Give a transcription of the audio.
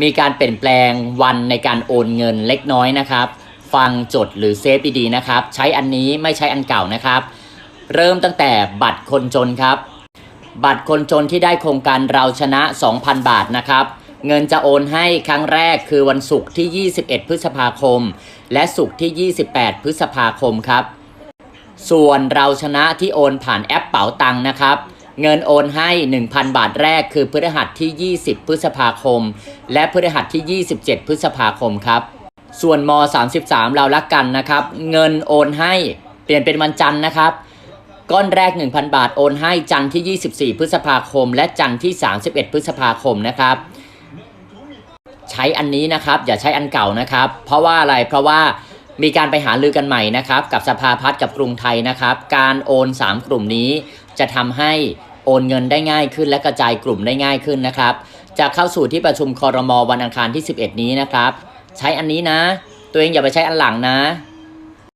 มีการเปลี่ยนแปลงวันในการโอนเงินเล็กน้อยนะครับ ฟังจดหรือเซฟดีๆนะครับ ใช้อันนี้ไม่ใช้อันเก่านะครับ เริ่มตั้งแต่บัตรคนจนครับ บัตรคนจนที่ได้โครงการเราชนะ 2,000 บาทนะครับเงินจะโอนให้ครั้งแรกคือวันศุกร์ที่ 21 พฤษภาคม และศุกร์ที่ 28 พฤษภาคมครับ ส่วนเราชนะที่โอนผ่านแอปเป๋าตังค์นะครับ เงินโอนให้ 1,000 บาทแรกคือพฤหัสที่ 20 พฤษภาคม และพฤหัสที่ 27 พฤษภาคมครับ ส่วนม 33 เรารักกันนะครับ เงินโอนให้เปลี่ยนเป็นวันจันทร์นะครับก้อนแรก 1,000 บาทโอนให้จันทร์ที่ 24 พฤษภาคม และจันทร์ที่ 31 พฤษภาคมนะครับ ใช้อันนี้นะครับ อย่าใช้อันเก่านะครับ เพราะว่าอะไรเพราะว่า มีการไปหาลือกันใหม่นะครับกับสภาพัฒน์กับกรุงไทยนะครับ การโอน 3 กลุ่มนี้จะทำให้โอนเงินได้ง่ายขึ้นและกระจายกลุ่มได้ง่ายขึ้นนะครับ จะเข้าสู่ที่ประชุมคอรมอวันอังคารที่ 11 นี้นะครับ ใช้อันนี้นะ ตัวเองอย่าไปใช้อันหลังนะ